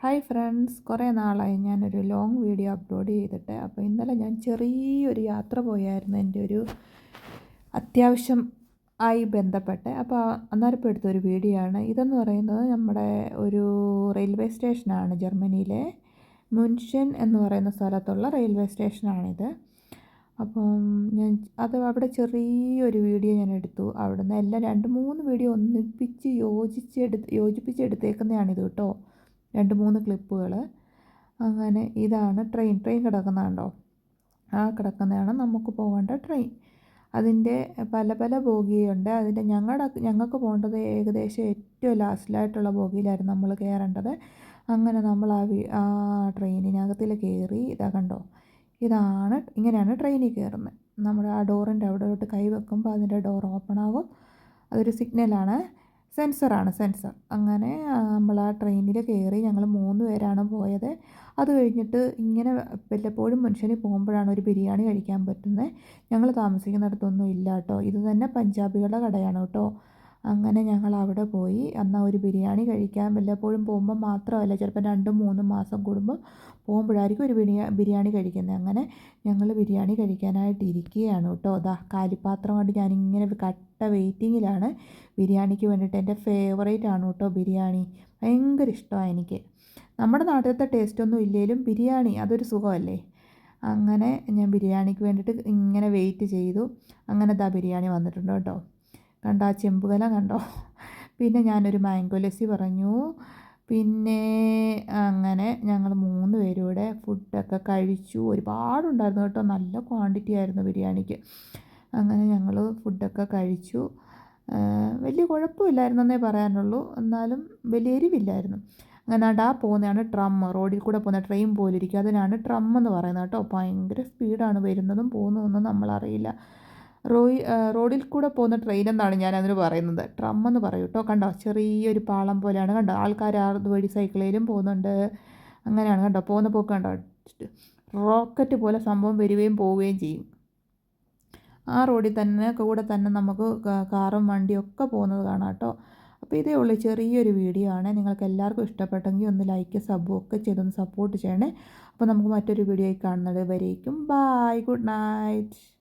Hi friends കുറേ നാളായി ഞാനൊരു ലോങ് വീഡിയോ അപ്ലോഡ് ചെയ്തിട്ട് അപ്പോൾ ഇന്നലെ ഞാൻ ചെറിയൊരു യാത്ര പോയായിരുന്നു എന്റെ ഒരു അത്യാവശ്യം ആയി ബന്ധപ്പെട്ട്. അപ്പോൾ അന്നേരം ഇപ്പോൾ എടുത്തൊരു വീഡിയോ ആണ്. ഇതെന്ന് പറയുന്നത് നമ്മുടെ ഒരു റെയിൽവേ സ്റ്റേഷനാണ് ജർമ്മനിയിലെ മുൻഷൻ എന്ന് പറയുന്ന സ്ഥലത്തുള്ള റെയിൽവേ സ്റ്റേഷനാണിത്. അപ്പം ഞാൻ അത് അവിടെ ചെറിയൊരു വീഡിയോ ഞാൻ എടുത്തു. അവിടുന്ന് എല്ലാം രണ്ട് മൂന്ന് വീഡിയോ ഒന്നിപ്പിച്ച് യോജിച്ചെടുത്ത് യോജിപ്പിച്ചെടുത്തേക്കുന്നതാണിത് കേട്ടോ. രണ്ട് മൂന്ന് ക്ലിപ്പുകൾ. അങ്ങനെ ഇതാണ് ട്രെയിൻ. ട്രെയിൻ കിടക്കുന്നതുണ്ടോ ആ കിടക്കുന്നതാണ് നമുക്ക് പോകേണ്ട ട്രെയിൻ. അതിന്റെ പല പല ബോഗിയുണ്ട്. അതിന്റെ ഞങ്ങളുടെ ഞങ്ങൾക്ക് പോകേണ്ടത് ഏകദേശം ഏറ്റവും ലാസ്റ്റിലായിട്ടുള്ള ബോഗിയിലായിരുന്നു നമ്മൾ കയറേണ്ടത്. അങ്ങനെ നമ്മൾ ആ ആ ട്രെയിനിനകത്തിൽ കയറി ഇതാ കണ്ടോ? ഇതാണ് ഇങ്ങനെയാണ് ട്രെയിനിൽ കയറുന്നത്. നമ്മുടെ ആ ഡോറിന്റെ അവിടോട്ട് കൈ വെക്കുമ്പോൾ അതിന്റെ ഡോർ ഓപ്പൺ ആകും. അതൊരു സിഗ്നലാണ്. സെൻസറാണ് സെൻസർ. അങ്ങനെ നമ്മൾ ആ ട്രെയിനിൽ കയറി ഞങ്ങൾ മൂന്ന് പേരാണ് പോയത്. അത് കഴിഞ്ഞിട്ട് ഇങ്ങനെ വല്ലപ്പോഴും മനുഷ്യന് പോകുമ്പോഴാണ് ഒരു ബിരിയാണി കഴിക്കാൻ പറ്റുന്നത് ഞങ്ങൾ താമസിക്കുന്നിടത്തൊന്നും ഇല്ല കേട്ടോ ഇത് തന്നെ പഞ്ചാബികളുടെ കടയാണ് കേട്ടോ. അങ്ങനെ ഞങ്ങൾ അവിടെ പോയി. എന്നാൽ ഒരു ബിരിയാണി കഴിക്കാൻ വല്ലപ്പോഴും പോകുമ്പോൾ മാത്രമല്ല ചിലപ്പോൾ രണ്ടും മൂന്നും മാസം കൂടുമ്പോൾ പോകുമ്പോഴായിരിക്കും ഒരു ബിരിയാ ബിരിയാണി കഴിക്കുന്നത്. അങ്ങനെ ഞങ്ങൾ ബിരിയാണി കഴിക്കാനായിട്ട് ഇരിക്കുകയാണ് കേട്ടോ. അതാ കാലിപ്പാത്രം കൊണ്ട് ഞാനിങ്ങനെ കട്ട വെയിറ്റിങ്ങിലാണ്. ബിരിയാണിക്ക് വേണ്ടിയിട്ട് എന്റെ ഫേവറേറ്റ് ആണ് കേട്ടോ ബിരിയാണി. ഭയങ്കര ഇഷ്ടമാണ് എനിക്ക്. നമ്മുടെ നാട്ടിലത്തെ ടേസ്റ്റൊന്നും ഇല്ലെങ്കിലും ബിരിയാണി അതൊരു സുഖമല്ലേ? അങ്ങനെ ഞാൻ ബിരിയാണിക്ക് വേണ്ടിയിട്ട് ഇങ്ങനെ വെയിറ്റ് ചെയ്തു. അങ്ങനെ ദാ ബിരിയാണി വന്നിട്ടുണ്ട് കേട്ടോ. കണ്ടോ? ആ ചെമ്പുകല കണ്ടോ? പിന്നെ ഞാനൊരു മാംഗോ ലസ്സി പറഞ്ഞു. പിന്നെ അങ്ങനെ ഞങ്ങൾ മൂന്ന് പേരൂടെ ഫുഡൊക്കെ കഴിച്ചു. ഒരുപാടുണ്ടായിരുന്നു കേട്ടോ. നല്ല ക്വാണ്ടിറ്റി ആയിരുന്നു ബിരിയാണിക്ക്. അങ്ങനെ ഞങ്ങൾ ഫുഡൊക്കെ കഴിച്ചു. വലിയ കുഴപ്പമില്ലായിരുന്നു എന്നേ പറയാനുള്ളൂ. എന്നാലും വലിയ എരിവില്ലായിരുന്നു. അങ്ങനെ ആ പോകുന്നതാണ് ട്രം റോഡിൽ കൂടെ പോകുന്ന ട്രെയിൻ പോലിരിക്കും. അതിനാണ് ട്രം എന്ന് പറയുന്നത് കേട്ടോ. ഭയങ്കര സ്പീഡാണ് വരുന്നതും പോകുന്നതൊന്നും നമ്മളറിയില്ല. റോയി റോഡിൽ കൂടെ പോകുന്ന ട്രെയിൻ എന്നാണ് ഞാൻ അതിന് പറയുന്നത്. ട്രം എന്ന് പറയും കേട്ടോ. കണ്ടോ? ചെറിയൊരു പാളം പോലെയാണ്. കണ്ടോ? ആൾക്കാർ അതുവഴി സൈക്കിളിലും പോകുന്നുണ്ട്. അങ്ങനെയാണ് കണ്ടോ? പോകുന്ന പോക്ക് കണ്ടോ? റോക്കറ്റ് പോലെ സംഭവം വരികയും പോവുകയും ചെയ്യും. ആ റോഡിൽ തന്നെ കൂടെ തന്നെ നമുക്ക് കാറും വണ്ടിയും ഒക്കെ പോകുന്നത് കാണാം കേട്ടോ. അപ്പോൾ ഇതേ ഉള്ളൂ. ചെറിയൊരു വീഡിയോ ആണ്. നിങ്ങൾക്ക് എല്ലാവർക്കും ഇഷ്ടപ്പെട്ടെങ്കിൽ ഒന്ന് ലൈക്ക് സബ് ഒക്കെ ചെയ്തൊന്ന് സപ്പോർട്ട് ചെയ്യണേ. അപ്പോൾ നമുക്ക് മറ്റൊരു വീഡിയോയിൽ കാണുന്നത് വരേക്കും. Bye good night